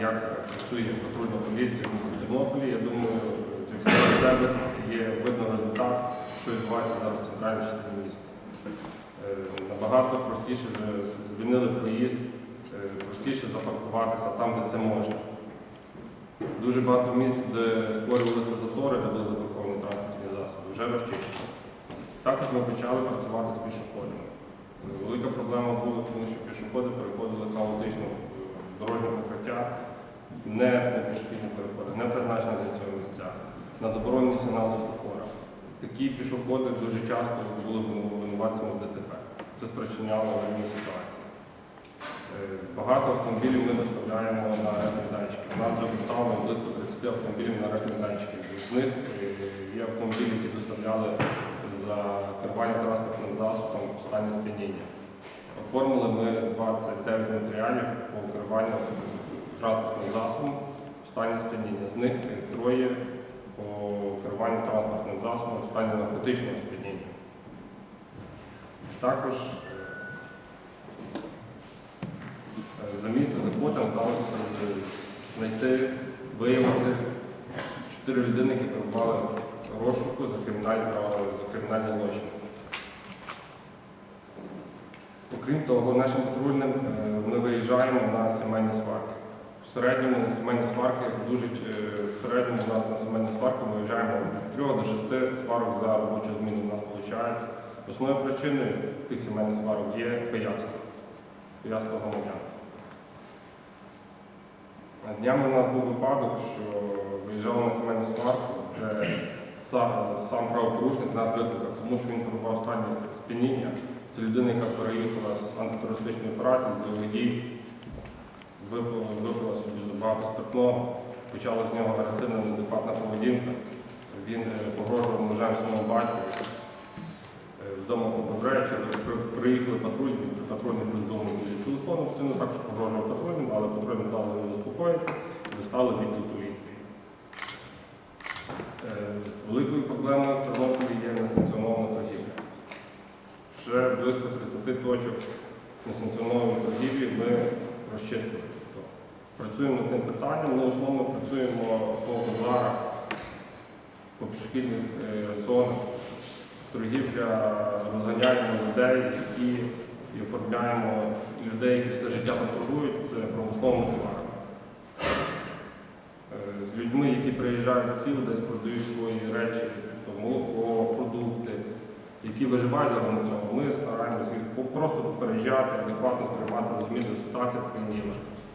як працює патрульна поліція в місті Тернополі. Я думаю, всіх місцевих є видно результат, що відбувається зараз в центральній частині міста. Е, Набагато простіше звільнили проїзд, е, простіше запаркуватися там, де це можна. Дуже багато місць, де створювалися затори, де були заблоковані транспортні засоби, вже розчищено. Також ми почали працювати з пішоходами. Е, Велика проблема була, тому що пішоходи переходили дорожнє покриття, не на пішохідні переходи, не призначені для цього місця, на заборонені сигнали світлофора. Такі пішоходи дуже часто були винуватцями в ДТП. Це спричиняло рівні ситуації. Е, Багато автомобілів ми доставляємо на ретмедайчики. У нас вже близько 30 автомобілів на ретмедайчики. З них е, є автомобілі, які доставляли за керування транспортним засобом в стані сп'яніння. Оформили ми 29 матеріалів по керуванню транспортним засобом в стані сп'яніння. З них троє по керуванню транспортним засобом в стані наркотичного сп'яніння. Також е, за місце заходом вдалося знайти, виявити чотири людини, які перебували розшуку за кримінальні, за кримінальні злочини. Окрім того, нашим патрульним е, ми виїжджаємо на сімейні сварки. В середньому на сімейні сварки дуже е, в середньому у нас на сімейні сварки ми виїжджаємо від 3 до 6 сварок за робочу зміну у нас виходить. Основною причиною тих сімейних сварок є пияцтво. Пияцтво громадян. Днями у нас був випадок, що виїжджали на сімейну сварку, де сам, сам правопорушник нас викликав, тому що він перебував в стані сп'яніння. Це людина, яка переїхала з антитерористичної операції, з бойових дій, випила, собі багато спиртного, почала з нього агресивна неадекватна поведінка. Він е, погрожував ножем своєму батьку. Е, Вдома попив речі, приїхали патрульні, патрульні повідомили з телефону, сину також погрожував патрульним, але патрульні дали його заспокоїти і достали в відділ поліції. Е, Великою проблемою в Тернополі є несанкціонована торгівля. Вже близько 30 точок несанкціонованої торгівлі ми розчистили. Тобто Працюємо над тим питанням, але основно працюємо по базарах, по пішохідних е, зонах, торгівля розганяємо людей, які і оформляємо людей, які все життя торгують, це правословними товарами. Е, З людьми, які приїжджають з сіл, десь продають свої речі, тобто молоко, продукти, які виживають за цього, ми стараємося їх просто попереджати, адекватно сприймати, зміни країні є важка.